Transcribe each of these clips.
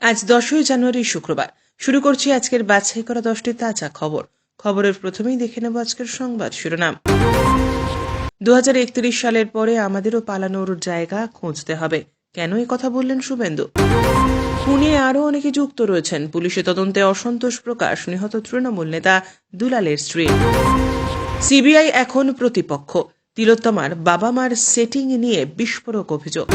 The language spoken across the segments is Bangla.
আজ দশই জানুয়ারি, শুক্রবার। শুরু করছি আজকের বাছাই করা দশটি তাজা খবর। খবরের প্রথমেই দেখে নেব আজকের সংবাদ শিরোনাম। দু হাজার একত্রিশ সালের পরে আমাদেরও পালানোর জায়গা খুঁজতে হবে। কেন এই কথা বললেন শুভেন্দু? পুনে আরও অনেকে যুক্ত রয়েছেন। পুলিশি তদন্তে অসন্তোষ প্রকাশ। নিহত তৃণমূল নেতা দুলালের স্ত্রী। সিবিআই এখন প্রতিপক্ষ। তিলোত্তমার বাবা মার সেটিং নিয়ে বিস্ফোরক অভিযোগ।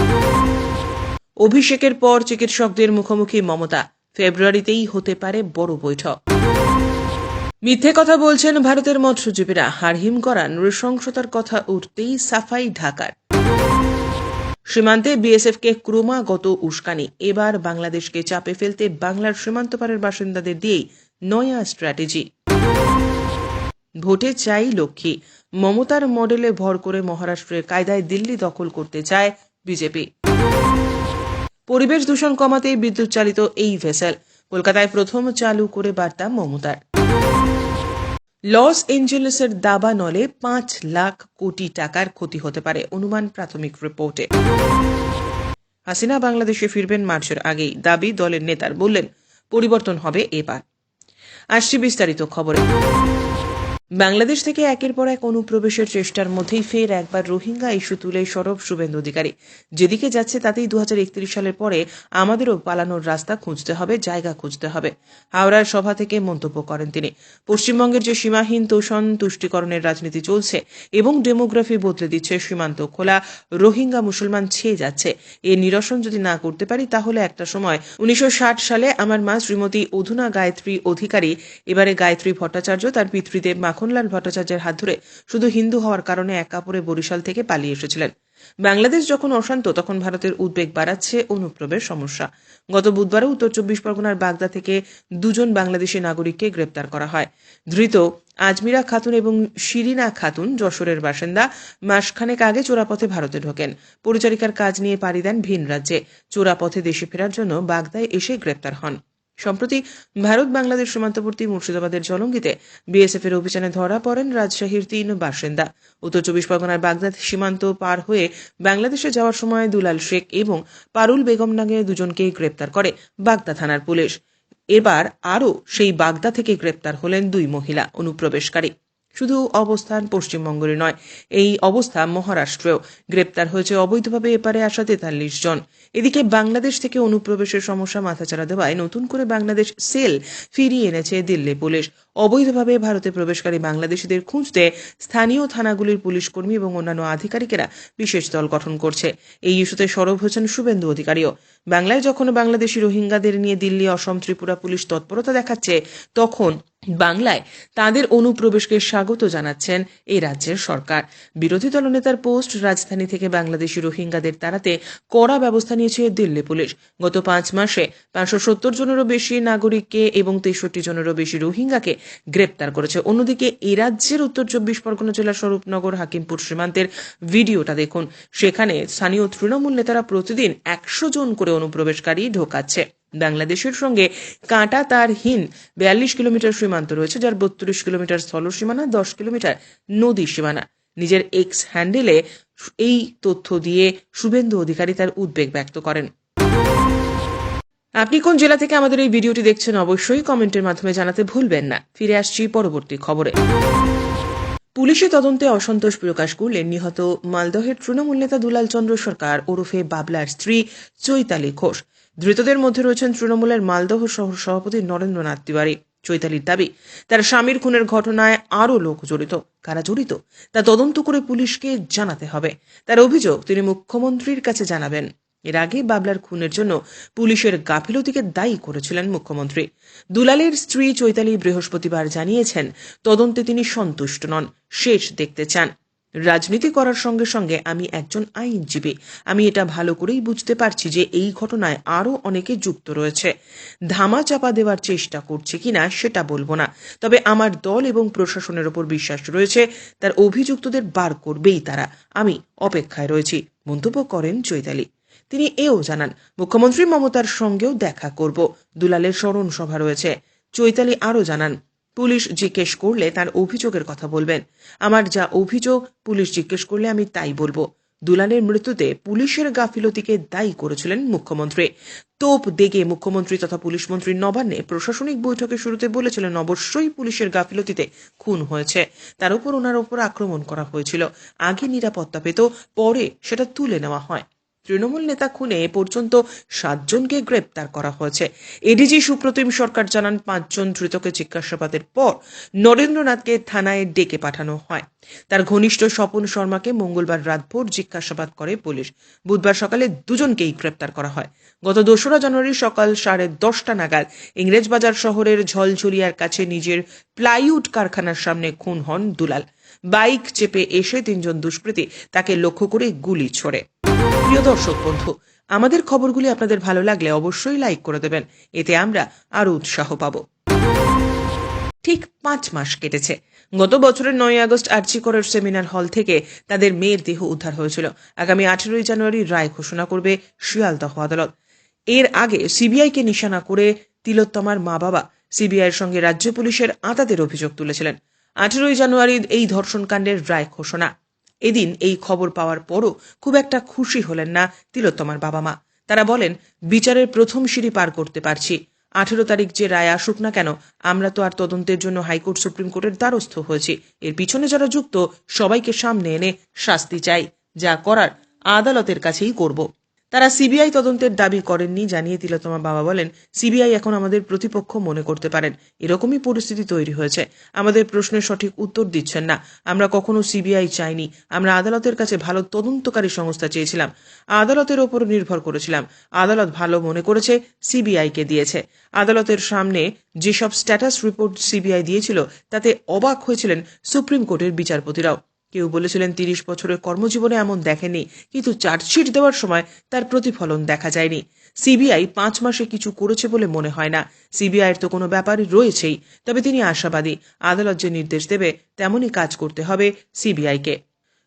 অভিষেকের পর চিকিৎসকদের মুখোমুখি মমতা। ফেব্রুয়ারিতেই হতে পারে বড় বৈঠক। মিথ্যে কথা বলছেন ভারতের মৎস্যজীবীরা। হারহিম করান নৃশংসতার কথা উঠতেই সাফাই ঢাকার। সীমান্তে বিএসএফকে ক্রমাগত উস্কানি। এবার বাংলাদেশকে চাপে ফেলতে বাংলার সীমান্ত পারের বাসিন্দাদের দিয়েই নয়া স্ট্র্যাটেজি। ভোটে চাই লক্ষ্মী। মমতার মডেলে ভর করে মহারাষ্ট্রের কায়দায় দিল্লি দখল করতে চায় বিজেপি। পরিবেশ দূষণ কমাতে বিদ্যুৎ চালিত এই ভেসেল কলকাতায় প্রথম চালু করে বার্তা মমতার। লস এঞ্জেলেসের দাবা নলে পাঁচ লাখ কোটি টাকার ক্ষতি হতে পারে, অনুমান প্রাথমিক রিপোর্টে। হাসিনা বাংলাদেশে ফিরবেন মার্চের আগেই, দাবি দলের নেতার বললেন, পরিবর্তন হবে এবার। আসছি বিস্তারিত খবরে। বাংলাদেশ থেকে একের পর এক অনুপ্রবেশের চেষ্টার মধ্যেই ফের একবার রোহিঙ্গা ইস্যু তুলে সরব শুভেন্দু অধিকারী। যেদিকে যাচ্ছে তাতেই দু হাজার একত্রিশ সালের পরে আমাদেরও পালানোর রাস্তা খুঁজতে হবে, জায়গা খুঁজতে হবে। হাওড়ার সভা থেকে মন্তব্য করেন তিনি। পশ্চিমবঙ্গের যে সীমাহীন তোষণ, তুষ্টিকরণের রাজনীতি চলছে এবং ডেমোগ্রাফি বদলে দিচ্ছে সীমান্ত খোলা, রোহিঙ্গা মুসলমান ছেয়ে যাচ্ছে। এ নিরসন যদি না করতে পারি, তাহলে একটা সময়। উনিশশো ষাট সালে আমার মা শ্রীমতী অধুনা গায়ত্রী অধিকারী, এবারে গায়ত্রী ভট্টাচার্য তার পিতৃদেব মাখনলাল ভট্টাচার্যের হাত ধরে শুধু হিন্দু হওয়ার কারণে এক কাপড়ে বরিশাল থেকে পালিয়ে এসেছিলেন। বাংলাদেশ যখন অশান্ত, তখন ভারতের উদ্বেগ বাড়াচ্ছে অনুপ্রবেশ সমস্যা। গত বুধবারও উত্তর চব্বিশ পরগনার বাগদা থেকে দুজন বাংলাদেশি নাগরিককে গ্রেপ্তার করা হয়। ধৃত আজমিরা খাতুন এবং শিরিনা খাতুন, যশোরের বাসিন্দা, মাসখানেক আগে চোরাপথে ভারতে ঢোকেন। পরিচারিকার কাজ নিয়ে পাড়ি দেন ভিন রাজ্যে। চোরাপথে দেশে ফেরার জন্য বাগদায় এসে গ্রেপ্তার হন। সম্প্রতি ভারত বাংলাদেশ সীমান্তবর্তী মুর্শিদাবাদের জলঙ্গিতে বিএসএফ এর অভিযানে ধরা পড়েন রাজশাহীর তিন বাসিন্দা। উত্তর চব্বিশ পরগনার বাগদাদ সীমান্ত পার হয়ে বাংলাদেশে যাওয়ার সময় দুলাল শেখ এবং পারুল বেগম নামে দুজনকে গ্রেপ্তার করে বাগদা থানার পুলিশ। এবার আরও সেই বাগদা থেকে গ্রেপ্তার হলেন দুই মহিলা, অনুপ্রবেশকারী। শুধু অবস্থান পশ্চিমবঙ্গের নয়, এই অবস্থা মহারাষ্ট্রেও। গ্রেপ্তার হয়েছে অবৈধভাবে এপারে আসা তেতাল্লিশ জন। এদিকে বাংলাদেশ থেকে অনুপ্রবেশের সমস্যা মাথাচাড়া দেওয়ায় নতুন করে বাংলাদেশ সেল ফিরিয়ে এনেছে দিল্লি পুলিশ। অবৈধভাবে ভারতে প্রবেশকারী বাংলাদেশিদের খুঁজতে স্থানীয় থানাগুলির পুলিশ কর্মী এবং অন্যান্য আধিকারিকেরা বিশেষ দল গঠন করছে। এই ইস্যুতে সরব হয়েছেন শুভেন্দু অধিকারীও। বাংলায় যখন বাংলাদেশি রোহিঙ্গাদের নিয়ে দিল্লি, অসম, ত্রিপুরা পুলিশ তৎপরতা দেখাচ্ছে, তখন বাংলায় তাদের অনুপ্রবেশকে স্বাগত জানাচ্ছেন এই রাজ্যের সরকার। বিরোধী দলনেতার পোস্ট রাজধানী থেকে বাংলাদেশি রোহিঙ্গাদের তাড়াতে কড়া ব্যবস্থা নিয়েছে দিল্লি পুলিশ। গত পাঁচ মাসে পাঁচশো সত্তর জনেরও বেশি নাগরিককে এবং তেষট্টি জনেরও বেশি রোহিঙ্গাকে গ্রেপ্তার করেছে। অন্যদিকে এই রাজ্যের উত্তর চব্বিশ পরগনা জেলার স্বরূপনগর, হাকিমপুর সীমান্তের ভিডিওটা দেখুন। সেখানে স্থানীয় তৃণমূল নেতারা প্রতিদিন একশো জন করে অনুপ্রবেশকারী ঢোকাচ্ছে। বাংলাদেশের সঙ্গে কাঁটা তারহীন বিয়াল্লিশ কিলোমিটার সীমান্ত রয়েছে, যার বত্রিশ কিলোমিটার স্থল সীমানা, দশ কিলোমিটার নদী সীমানা। নিজের এক্স হ্যান্ডেলে এই তথ্য দিয়ে শুভেন্দু অধিকারী তার উদ্বেগ ব্যক্ত করেন। আপনি কোন জেলা থেকে আমাদের এই ভিডিওটি দেখছেন অবশ্যই কমেন্টের মাধ্যমে জানাতে ভুলবেন না। ফিরে আসছি পরবর্তী খবরে। পুলিশি তদন্তে অসন্তোষ প্রকাশ করলেন নিহত মালদহের তৃণমূল নেতা দুলাল চন্দ্র সরকার ওরফে বাবলার স্ত্রী চৈতালি ঘোষ। ধৃতদের মধ্যে রয়েছেন তৃণমূলের মালদহ শহর সভাপতি নরেন্দ্রনাথ তিওয়ারি। চৈতালির দাবি, তার স্বামীর খুনের ঘটনায় আরও লোক জড়িত। কারা জড়িত? তা তদন্ত করে পুলিশকে জানাতে হবে। তার অভিযোগ তিনি মুখ্যমন্ত্রীর কাছে জানাবেন। এর আগে বাবলার খুনের জন্য পুলিশের গাফিলতিকে দায়ী করেছিলেন মুখ্যমন্ত্রী। দুলালের স্ত্রী চৈতালি বৃহস্পতিবার জানিয়েছেন, তদন্তে তিনি সন্তুষ্ট নন, শেষ দেখতে চান। রাজনীতি করার সঙ্গে সঙ্গে আমি একজন আইনজীবী। আমি এটা ভালো করেই বুঝতে পারছি যে এই ঘটনায় আরও অনেকে যুক্ত রয়েছে। ধামা চাপা দেওয়ার চেষ্টা করছে কিনা সেটা বলব না, তবে আমার দল এবং প্রশাসনের ওপর বিশ্বাস রয়েছে, তার অভিযুক্তদের বার করবেই তারা। আমি অপেক্ষায় রয়েছি। মন্তব্য করেন চৈতালি। তিনি এও জানান, মুখ্যমন্ত্রী মমতার সঙ্গেও দেখা করব। দুলালের স্মরণ সভা রয়েছে। চৈতালি আরও জানান, পুলিশ জিজ্ঞেস করলে তার অভিযোগের কথা বলবেন। আমার যা অভিযোগ, পুলিশ জিজ্ঞেস করলে আমি তাই বলব। দুলালের মৃত্যুতে পুলিশের গাফিলতিকে দায়ী করেছিলেন মুখ্যমন্ত্রী। তোপ দেগে মুখ্যমন্ত্রী তথা পুলিশ মন্ত্রী নবান্নে প্রশাসনিক বৈঠকে শুরুতে বলেছিলেন, অবশ্যই পুলিশের গাফিলতিতে খুন হয়েছে। তার উপর ওনার উপর আক্রমণ করা হয়েছিল। আগে নিরাপত্তা পেত, পরে সেটা তুলে নেওয়া হয়। তৃণমূল নেতা খুনে এ পর্যন্ত সাতজনকে গ্রেপ্তার করা হয়েছে। এডিজি সুপ্রতিম সরকার জানান, পাঁচজন ধৃতকে জিজ্ঞাসাবাদের পর নরেন্দ্রনাথকে থানায় ডেকে পাঠানো হয়। তার ঘনিষ্ঠ স্বপন শর্মাকে মঙ্গলবার রাতভর জিজ্ঞাসাবাদ করে পুলিশ। বুধবার সকালে দুজনকেই গ্রেপ্তার করা হয়। গত দোসরা জানুয়ারি সকাল সাড়ে দশটা নাগাদ ইংরেজবাজার শহরের ঝলঝুলিয়ার কাছে নিজের প্লাইউড কারখানার সামনে খুন হন দুলাল। বাইক চেপে এসে তিনজন দুষ্কৃতী তাকে লক্ষ্য করে গুলি ছোড়ে। প্রিয় দর্শক বন্ধু, আমাদের খবরগুলি আপনাদের ভালো লাগলে অবশ্যই লাইক করে দেবেন। এতে আমরা আরও উৎসাহ পাব। ঠিক পাঁচ মাস কেটেছে। গত বছরের নয় আগস্ট আর্চিকরের সেমিনার হল থেকে তাদের মেয়ের দেহ উদ্ধার হয়েছিল। আগামী আঠেরোই জানুয়ারি রায় ঘোষণা করবে শিয়ালদহ আদালত। এর আগে সিবিআইকে নিশানা করে তিলোত্তমার মা বাবা সিবিআইয়ের সঙ্গে রাজ্য পুলিশের আতাতের অভিযোগ তুলেছিলেন। আঠেরোই জানুয়ারি এই ধর্ষণকাণ্ডের রায় ঘোষণা। এদিন এই খবর পাওয়ার পরও খুব একটা খুশি হলেন না তিলোত্তমার বাবা মা তারা বলেন, বিচারের প্রথম সিঁড়ি পার করতে পারছি। আঠেরো তারিখ যে রায় আসুক না কেন, আমরা তো আর তদন্তের জন্য হাইকোর্ট সুপ্রিম কোর্টের দ্বারস্থ হয়েছি। এর পিছনে যারা যুক্ত, সবাইকে সামনে এনে শাস্তি চাই। যা করার আদালতের কাছেই করব। তারা সিবিআই তদন্তের দাবি করেননি, জানিয়ে তিলোত্তমা বাবা বলেন, সিবিআই এখন আমাদের প্রতিপক্ষ মনে করতে পারেন। এরকমই পরিস্থিতি তৈরি হয়েছে। আমাদের প্রশ্নের সঠিক উত্তর দিচ্ছেন না। আমরা কখনো সিবিআই চাইনি। আমরা আদালতের কাছে ভালো তদন্তকারী সংস্থা চেয়েছিলাম। আদালতের ওপর নির্ভর করেছিলাম। আদালত ভালো মনে করেছে, সিবিআইকে দিয়েছে। আদালতের সামনে যেসব স্ট্যাটাস রিপোর্ট সিবিআই দিয়েছিল, তাতে অবাক হয়েছিলেন সুপ্রিম কোর্টের বিচারপতিরাও। কেউ বলেছিলেন তিরিশ বছরের কর্মজীবনে এমন দেখেনি কিন্তু চার্জশিট দেওয়ার সময় তার প্রতিফলন দেখা যায়নি। সিবিআই পাঁচ মাসে কিছু করেছে বলে মনে হয় না। সিবিআইয়ের তো কোনো ব্যাপার রয়েছেই, তবে তিনি আশাবাদী। আদালত যে নির্দেশ দেবে, তেমনই কাজ করতে হবে সিবিআইকে।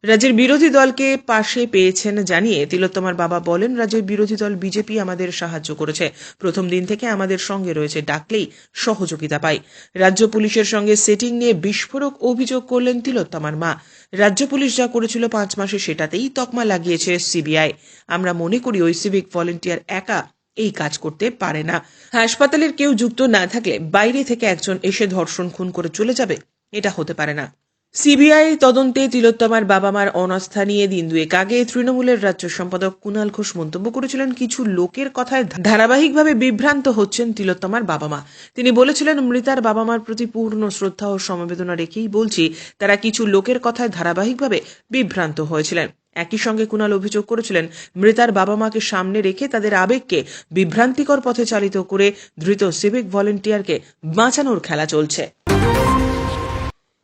রাজ্যের বিরোধী দলকে পাশে পেয়েছেন জানিয়ে তিলোত্তমার বাবা বলেন, রাজ্যের বিরোধী দল বিজেপি আমাদের সাহায্য করেছে। প্রথম দিন থেকে আমাদের সঙ্গে রয়েছে, ডাকলেই সহযোগিতা পাই। রাজ্য পুলিশের সঙ্গে সেটিং নিয়ে বিস্ফোরক অভিযোগ করলেন তিলোত্তমার মা। রাজ্য পুলিশ যা করেছিল পাঁচ মাসে সেটাতেই তকমা লাগিয়েছে সিবিআই। আমরা মনে করি ওই সিভিক ভলেন্টিয়ার একা এই কাজ করতে পারে না। হাসপাতালের কেউ যুক্ত না থাকলে বাইরে থেকে একজন এসে ধর্ষণ খুন করে চলে যাবে, এটা হতে পারে না। সিবিআই তদন্তে তিলোত্তমার বাবা মার অনাস্থা নিয়ে দিন দুয়েক আগে তৃণমূলের রাজ্য সম্পাদক কুণাল ঘোষ মন্তব্য করেছিলেন, কিছু লোকের কথায় ধারাবাহিকভাবে বিভ্রান্ত হচ্ছেন তিলোত্তমার বাবা মা তিনি বলেছিলেন, মৃতার বাবা মার প্রতি পূর্ণ শ্রদ্ধা ও সমবেদনা রেখেই বলছি, তারা কিছু লোকের কথায় ধারাবাহিকভাবে বিভ্রান্ত হয়েছিলেন। একই সঙ্গে কুণাল অভিযোগ করেছিলেন, মৃতার বাবা মাকে সামনে রেখে তাদের আবেগকে বিভ্রান্তিকর পথে চালিত করে ধৃত সিভিক ভলেন্টিয়ারকে বাঁচানোর খেলা চলছে।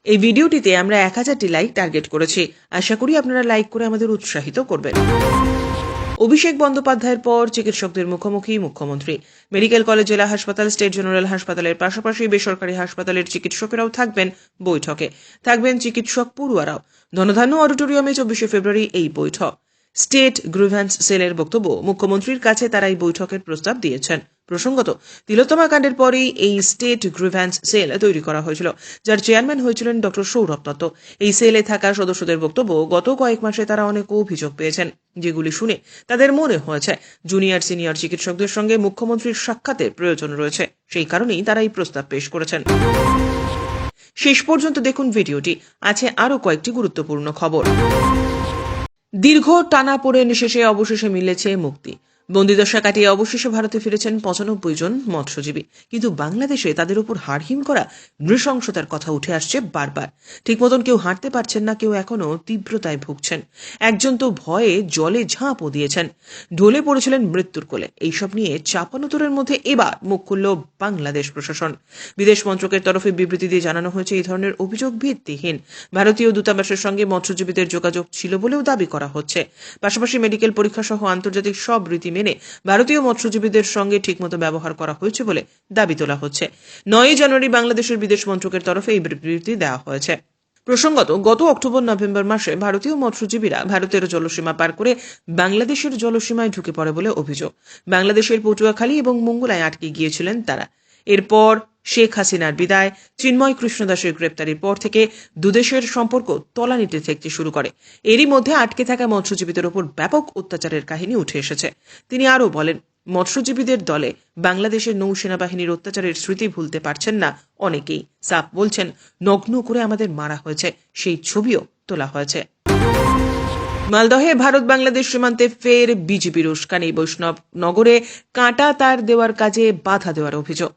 এই ভিডিওটিতে আমরা এক হাজারটি লাইক টার্গেট করেছি। আশা করি আপনারা লাইক করে আমাদের উৎসাহিত করবেন। অভিষেক বন্দ্যোপাধ্যায়ের পর চিকিৎসকদের মুখোমুখি মুখ্যমন্ত্রী। মেডিকেল কলেজ, জেলা হাসপাতাল, স্টেট জেনারেল হাসপাতালের পাশাপাশি বেসরকারি হাসপাতালের চিকিৎসকেরাও থাকবেন বৈঠকে। থাকবেন চিকিৎসক পড়ুয়ারাও। ধনধান্য অডিটোরিয়ামে চব্বিশে ফেব্রুয়ারি এই বৈঠক। স্টেট গ্রিভ্যান্স সেলের বক্তব্য মুখ্যমন্ত্রীর কাছে তারা এই বৈঠকের প্রস্তাব দিয়েছেন। প্রসঙ্গত, তিলোত্তমা কাণ্ডের পরেই এই স্টেট গ্রিভ্যান্স সেল তৈরি করা হয়েছিল, যার চেয়ারম্যান হয়েছিলেন ডক্টর সৌরভ দত্ত। এই সেলে থাকা সদস্যদের বক্তব্য গত কয়েক মাসে তারা অনেক অভিযোগ পেয়েছেন, যেগুলি শুনে তাদের মনে হয়েছে, জুনিয়র সিনিয়র চিকিৎসকদের সঙ্গে মুখ্যমন্ত্রীর সাক্ষাতের প্রয়োজন রয়েছে। সেই কারণেই তারা এই প্রস্তাব পেশ করেছেন। শেষ পর্যন্ত দেখুন ভিডিওটি, আছে আরও কয়েকটি গুরুত্বপূর্ণ খবর। দীর্ঘ টানা পড়ে শেষে অবশেষে মিলেছে মুক্তি। বন্দিদশা কাটিয়ে অবশেষে ভারতে ফিরেছেন পঁচানব্বই জন মৎস্যজীবী। কিন্তু বাংলাদেশে তাদের উপর হাড়হিম করা নৃশংসতার কথা উঠে আসছে বারবার। ঠিক মতন কেউ হাঁটতে পারছেন না, কেউ এখনও তীব্রতায় ভুগছেন। একজন তো ভয়ে জলে ঝাঁপও দিয়েছেন। ঢলে পড়েছিলেন মৃত্যুর কোলে। এইসব নিয়ে চাপানোতরের মধ্যে এবার মুখ খুলল বাংলাদেশ প্রশাসন। বিদেশ মন্ত্রকের তরফে বিবৃতি দিয়ে জানানো হয়েছে, এই ধরনের অভিযোগ ভিত্তিহীন। ভারতীয় দূতাবাসের সঙ্গে মৎস্যজীবীদের যোগাযোগ ছিল বলেও দাবি করা হচ্ছে। পাশাপাশি মেডিকেল পরীক্ষা সহ আন্তর্জাতিক সব রীতি মেনে ভারতীয় মৎস্যজীবীদের সঙ্গে ঠিকমতো ব্যবহার করা হয়েছে বলে দাবি তোলা হচ্ছে। নয় জানুয়ারি বাংলাদেশের বিদেশ মন্ত্রকের তরফে এই বিবৃতি দেওয়া হয়েছে। প্রসঙ্গত, গত অক্টোবর নভেম্বর মাসে ভারতীয় মৎস্যজীবীরা ভারতের জলসীমা পার করে বাংলাদেশের জলসীমায় ঢুকে পড়ে বলে অভিযোগ। বাংলাদেশের পটুয়াখালী এবং মঙ্গলায় আটকে গিয়েছিলেন তারা। এরপর শেখ হাসিনার বিদায়। চিন্ময় কৃষ্ণদাসের গ্রেপ্তারির পর থেকে দুদেশের সম্পর্ক তলানিতে থাকতে শুরু করে। এরই মধ্যে আটকে থাকা মৎস্যজীবীদের উপর ব্যাপক অত্যাচারের কাহিনী উঠে এসেছে। তিনি আরও বলেন, মৎস্যজীবীদের দলে বাংলাদেশের নৌসেনা বাহিনীর অত্যাচারের স্মৃতি ভুলতে পারছেন না অনেকেই। সাপ বলছেন, নগ্ন করে আমাদের মারা হয়েছে, সেই ছবিও তোলা হয়েছে। মালদহে ভারত বাংলাদেশ সীমান্তে ফের বিজেপির উস্কানি বৈষ্ণব নগরে কাঁটা তার দেওয়ার কাজে বাধা দেওয়ার অভিযোগ।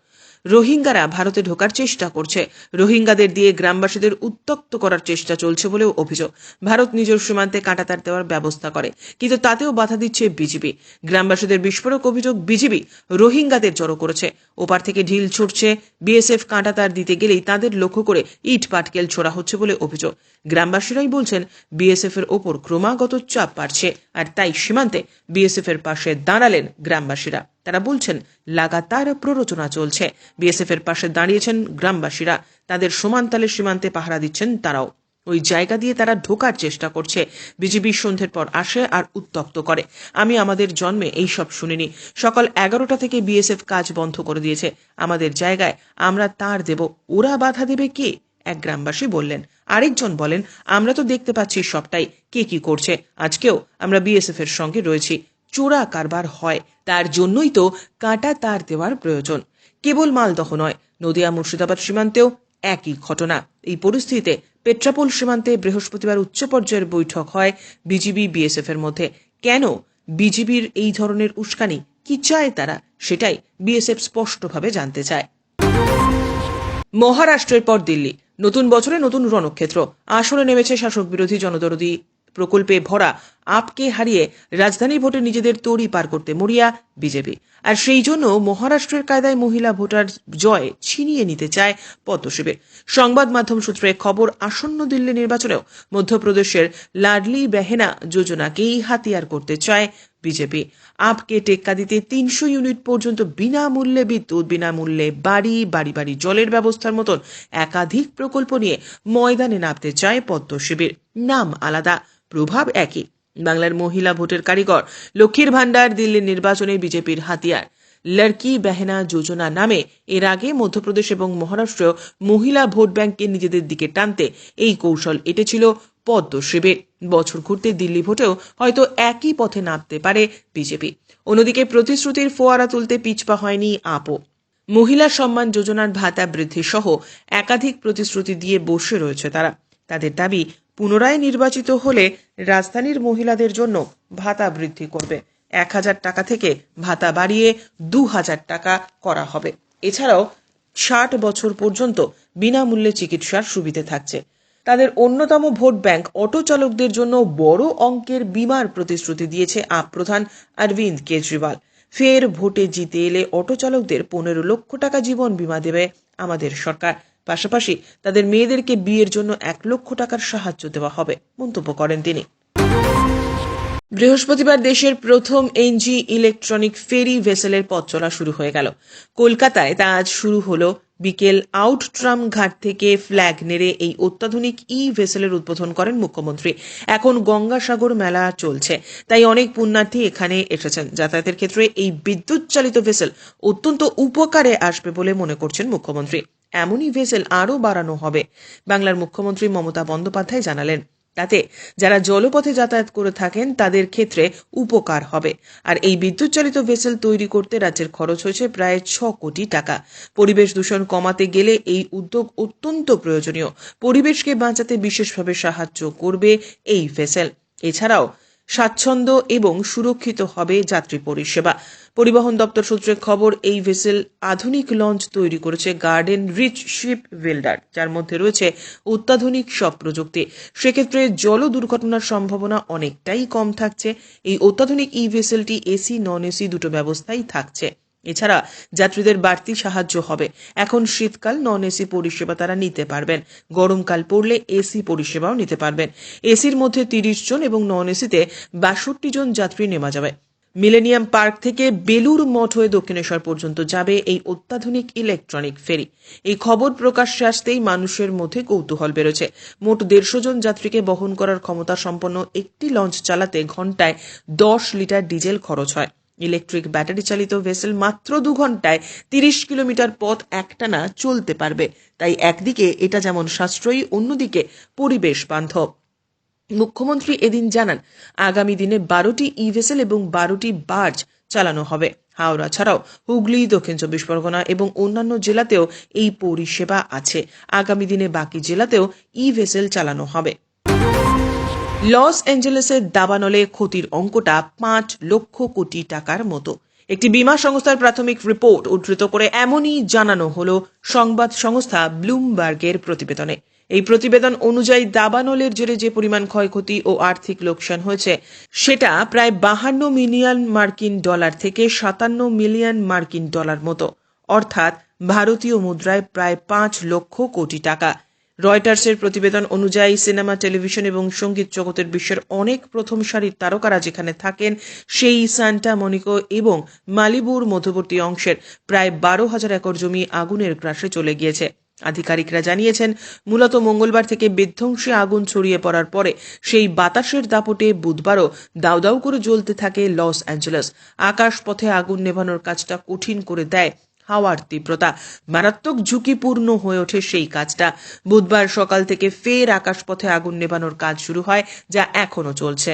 রোহিঙ্গারা ভারতে ঢোকার চেষ্টা করছে। রোহিঙ্গাদের দিয়ে গ্রামবাসীদের উত্তক্ত করার চেষ্টা চলছে বলেও অভিযোগ। ভারত নিজের সীমান্তে কাঁটাতার দেওয়ার ব্যবস্থা করে, কিন্তু তাতেও বাধা দিচ্ছে বিজেপি। গ্রামবাসীদের বিস্ফোরক অভিযোগ বিজেপি রোহিঙ্গাদের জড়ো করেছে। ওপার থেকে ঢিল ছুটছে, বিএসএফ কাঁটাতার দিতে গেলেই তাদের লক্ষ্য করে ইট পাটকেল ছোড়া হচ্ছে বলে অভিযোগ। গ্রামবাসীরাই বলছেন বিএসএফ এর ওপর ক্রমাগত চাপ বাড়ছে, আর তাই সীমান্তে বিএসএফ এর পাশে দাঁড়ালেন গ্রামবাসীরা। তারা বলছেন, লাগাতার প্ররোচনা চলছে। বিএসএফ এর পাশে দাঁড়িয়েছেন গ্রামবাসীরা। তাদের সমানতালে সীমান্তে পাহারা দিচ্ছেন তারাও। ওই জায়গা দিয়ে তারা ঢোকার চেষ্টা করছে। বিজেপি সন্ধ্যের পর আসে আর উত্তপ্ত করে। আমি আমাদের জন্মে এই সব শুনিনি। সকাল এগারোটা থেকে বিএসএফ কাজ বন্ধ করে দিয়েছে। আমাদের জায়গায় আমরা তার দেব। ওরা বাধা দেবে কে? এক গ্রামবাসী বললেন। আরেকজন বলেন, আমরা তো দেখতে পাচ্ছি সবটাই। কে কি করছে? আজকেও আমরা বিএসএফ এর সঙ্গে রয়েছি। চোরা কারবার হয়। তার জন্যই তো কাঁটা তার দেওয়ার প্রয়োজন। কেবল মালদহ নয় নদিয়া মুর্শিদাবাদ সীমান্তেও একই ঘটনা। এই পরিস্থিতিতে পেট্রাপোল সীমান্তে বৃহস্পতিবার উচ্চ পর্যায়ের বৈঠক হয় বিজিবি, বিএসএফ এর মধ্যে। কেন বিজিবির এই ধরনের উস্কানি? কি চায় তারা? সেটাই বিএসএফ স্পষ্টভাবে জানতে চায়। মহারাষ্ট্রের পর দিল্লি। নতুন বছরে নতুন রণক্ষেত্র। আসরে নেমেছে শাসক বিরোধী জনদরদী প্রকল্পে ভরা আপকে হারিয়ে রাজধানী ভোটে নিজেদের তড়ি পার করতে মরিয়া বিজেপি। আর সেই জন্য মহারাষ্ট্রের কায়দায় মহিলা ভোটার জয় ছিনিয়ে নিতে চায় পদ্মশিবির সংবাদ মাধ্যম সূত্রে খবর, আসন্ন দিল্লি নির্বাচনেও মধ্যপ্রদেশের লাডলি বেহেনা যোজনাকেই হাতিয়ার করতে চায় বিজেপি। আপকে টেক্কা দিতে তিনশো ইউনিট পর্যন্ত বিনামূল্যে বিদ্যুৎ, বিনামূল্যে বাড়ি বাড়ি বাড়ি জলের ব্যবস্থার মতন একাধিক প্রকল্প নিয়ে ময়দানে নামতে চায় পদ্ম শিবির নাম আলাদা। প্রভাব একই। বাংলার মহিলা ভোটের কারিগর লক্ষ্মীর ভান্ডার দিল্লির নির্বাচনে বিজেপির হাতিয়ার। লড়কি বেহেনা যোজনা নামে এর আগে মধ্যপ্রদেশ এবং মহারাষ্ট্র মহিলা ভোট ব্যাংককে নিজেদের দিকে টানতে এই কৌশল এটেছিল পদ্ম বছর ঘুরতে দিল্লি ভোটেও হয়তো একই পথে নামতে পারে বিজেপি। অন্যদিকে প্রতিশ্রুতির ফোয়ারা তুলতে পিছপা হয়নি আপো মহিলা সম্মান যোজনার ভাতা বৃদ্ধি সহ একাধিক প্রতিশ্রুতি দিয়ে বসে রয়েছে তারা। তাদের দাবি পুনরায় নির্বাচিত হলে রাজধানীর মহিলাদের জন্য ভাতা বৃদ্ধি করবে। এক হাজার টাকা থেকে ভাতা বাড়িয়ে দু হাজার টাকা করা হবে। এছাড়াও ষাট বছর পর্যন্ত বিনামূল্যে চিকিৎসার সুবিধে থাকছে। তাদের অন্যতম ভোট ব্যাংক অটো চালকদের জন্য বড় অঙ্কের বিমার প্রতিশ্রুতি দিয়েছে আপ প্রধান অরবিন্দ কেজরিওয়াল। ফের ভোটে জিতে এলে অটো চালকদের পনেরো লক্ষ টাকা জীবন বিমা দেবে আমাদের সরকার। পাশাপাশি তাদের মেয়েদেরকে বিয়ের জন্য এক লক্ষ টাকার সাহায্য দেওয়া হবে, মন্তব্য করেন তিনি। বৃহস্পতিবার দেশের প্রথম এনজি ইলেকট্রনিক ফেরি ভেসেলের পথ চলা শুরু হয়ে গেল। কলকাতায় তা আজ শুরু হলো। বিকেল আউট ট্রাম ঘাট থেকে ফ্ল্যাগ নেড়ে এই অত্যাধুনিক ই ভেসেলের উদ্বোধন করেন মুখ্যমন্ত্রী। এখন গঙ্গাসাগর মেলা চলছে, তাই অনেক পুণ্যার্থী এখানে এসেছেন। যাতায়াতের ক্ষেত্রে এই বিদ্যুৎ চালিত ভেসেল অত্যন্ত উপকারে আসবে বলে মনে করছেন মুখ্যমন্ত্রী। এমনই ভেসেল আরও বাড়ানো হবে, বাংলার মুখ্যমন্ত্রী মমতা বন্দ্যোপাধ্যায় জানালেন। তাতে যারা জলপথে যাতায়াত করে থাকেন, তাদের ক্ষেত্রে উপকার হবে। আর এই বিদ্যুৎ চালিত ভেসেল তৈরি করতে রাজ্যের খরচ হয়েছে প্রায় ছ কোটি টাকা। পরিবেশ দূষণ কমাতে গেলে এই উদ্যোগ অত্যন্ত প্রয়োজনীয়। পরিবেশকে বাঁচাতে বিশেষভাবে সাহায্য করবে এই ভেসেল। এছাড়াও স্বাচ্ছন্দ্য এবং সুরক্ষিত হবে যাত্রী পরিষেবা। পরিবহন দপ্তর সূত্রে খবর, এই ভেসেল আধুনিক লঞ্চ তৈরি করেছে গার্ডেন রিচ শিপ বিল্ডার, যার মধ্যে রয়েছে অত্যাধুনিক সব প্রযুক্তি। সেক্ষেত্রে জল দুর্ঘটনার সম্ভাবনা অনেকটাই কম থাকছে। এই অত্যাধুনিক ই ভেসেলটি এসি নন এসি দুটো ব্যবস্থাই থাকছে। এছাড়া যাত্রীদের বাড়তি সাহায্য হবে। এখন শীতকাল, নন এসি পরিষেবা তারা নিতে পারবেন। গরমকাল পড়লে এসি পরিষেবাও নিতে পারবেন। এসির মধ্যে তিরিশ জন এবং নন এসিতে বাষট্টি জন যাত্রী নেওয়া যাবে। মিলেনিয়াম পার্ক থেকে বেলুর মঠ হয়ে দক্ষিণেশ্বর পর্যন্ত যাবে এই অত্যাধুনিক ইলেকট্রনিক ফেরি। এই খবর প্রকাশ্যে আসতেই মানুষের মধ্যে কৌতূহল বেড়েছে। মোট দেড়শো জন যাত্রীকে বহন করার ক্ষমতা সম্পন্ন একটি লঞ্চ চালাতে ঘন্টায় দশ লিটার ডিজেল খরচ হয়। ইলেকট্রিক ব্যাটারি চালিত ভেসেল মাত্র দু ঘন্টায় তিরিশ কিলোমিটার পথ একটানা চলতে পারবে। তাই একদিকে এটা যেমন সাশ্রয়ী, অন্যদিকে পরিবেশ বান্ধব। মুখ্যমন্ত্রী এদিন জানান, আগামী দিনে বারোটি ই ভেসেল এবং বারোটি বার্জ চালানো হবে। হাওড়া ছাড়াও হুগলি, দক্ষিণ চব্বিশ পরগনা এবং অন্যান্য জেলাতেও এই পরিষেবা আছে। আগামী দিনে বাকি জেলাতেও ই ভেসেল চালানো হবে। লস অ্যাঞ্জেলেসের দাবানলে ক্ষতির অঙ্কটা পাঁচ লক্ষ কোটি টাকার মতো। একটি বীমা সংস্থার প্রাথমিক রিপোর্ট উদ্ধৃত করে এমনই জানানো হলো সংবাদ সংস্থা ব্লুমবার্গের প্রতিবেদনে। এই প্রতিবেদন অনুযায়ী দাবানলের জেরে যে পরিমাণ ক্ষয়ক্ষতি ও আর্থিক লোকসান হয়েছে, সেটা প্রায় বাহান্ন মিলিয়ন মার্কিন ডলার থেকে সাতান্ন মিলিয়ন মার্কিন ডলার মতো। অর্থাৎ ভারতীয় মুদ্রায় প্রায় পাঁচ লক্ষ কোটি টাকা। রয়টার্সের প্রতিবেদন অনুযায়ী সিনেমা, টেলিভিশন এবং সংগীত জগতের বিশ্বের অনেক প্রথম সারির তারকারা যেখানে থাকেন সেই সান্টা মনিকো এবং মালিবুর মধ্যবর্তী অংশের প্রায় বারো হাজার একর জমি আগুনের গ্রাসে চলে গিয়েছে। আধিকারিকরা জানিয়েছেন, মূলত মঙ্গলবার থেকে বিধ্বংসী আগুন ছড়িয়ে পড়ার পরে সেই বাতাসের দাপটে বুধবারও দাউ দাউ করে জ্বলতে থাকে লস অ্যাঞ্জেলেস। আকাশপথে আগুন নেভানোর কাজটা কঠিন করে দেয় হাওয়ার তীব্রতা। মারাত্মক ঝুঁকিপূর্ণ হয়ে ওঠে সেই কাজটা। বুধবার সকাল থেকে ফের আকাশপথে আগুন নেভানোর কাজ শুরু হয়, যা এখনও চলছে।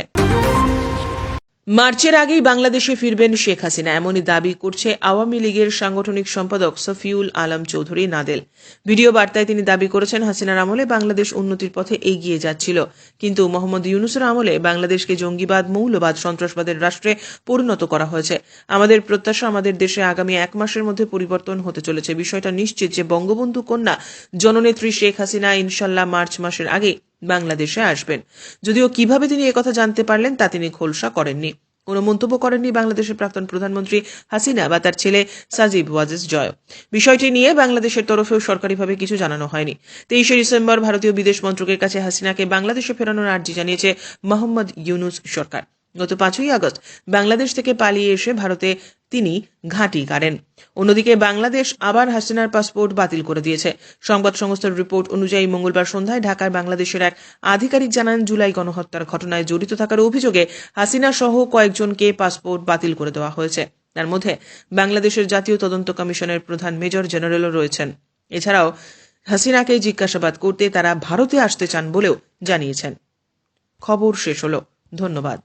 মার্চের আগেই বাংলাদেশে ফিরবেন শেখ হাসিনা। এমনই দাবি করছে আওয়ামী লীগের সাংগঠনিক সম্পাদক সফিউল আলম চৌধুরী নাদেল। ভিডিও বার্তায় তিনি দাবি করেছেন, হাসিনার আমলে বাংলাদেশ উন্নতির পথে এগিয়ে যাচ্ছিল। কিন্তু মোহাম্মদ ইউনুসের আমলে বাংলাদেশকে জঙ্গিবাদ, মৌলবাদ, সন্ত্রাসবাদের রাষ্ট্রে পরিণত করা হয়েছে। আমাদের প্রত্যাশা আমাদের দেশে আগামী এক মাসের মধ্যে পরিবর্তন হতে চলেছে। বিষয়টা নিশ্চিত যে বঙ্গবন্ধু কন্যা জননেত্রী শেখ হাসিনা ইনশাল্লাহ মার্চ মাসের আগে বাংলাদেশে আসবেন। যদিও কীভাবে তিনি একথা জানতে পারলেন তা তিনি খোলসা করেননি। কোনো মন্তব্য করেননি বাংলাদেশের প্রাক্তন প্রধানমন্ত্রী হাসিনা বা তার ছেলে সাজিব ওয়াজেস জয়। বিষয়টি নিয়ে বাংলাদেশের তরফেও সরকারিভাবে কিছু জানানো হয়নি। তেইশে ডিসেম্বর ভারতীয় বিদেশ মন্ত্রকের কাছে হাসিনাকে বাংলাদেশে ফেরানোর আর্জি জানিয়েছে মোহাম্মদ ইউনুস সরকার। গত পাঁচই আগস্ট বাংলাদেশ থেকে পালিয়ে এসে ভারতে তিনি ঘাঁটি গাড়েন অন্যদিকে বাংলাদেশ আবার হাসিনার পাসপোর্ট বাতিল করে দিয়েছে। সংবাদ সংস্থার রিপোর্ট অনুযায়ী মঙ্গলবার সন্ধ্যায় ঢাকার বাংলাদেশের এক আধিকারিক জানান, জুলাই গণহত্যার ঘটনায় জড়িত থাকার অভিযোগে হাসিনা সহ কয়েকজনকে পাসপোর্ট বাতিল করে দেওয়া হয়েছে। তার মধ্যে বাংলাদেশের জাতীয় তদন্ত কমিশনের প্রধান মেজর জেনারেলও রয়েছেন। এছাড়াও হাসিনাকে জিজ্ঞাসাবাদ করতে তারা ভারতে আসতে চান বলেও জানিয়েছেন। খবর শেষ হলো। ধন্যবাদ।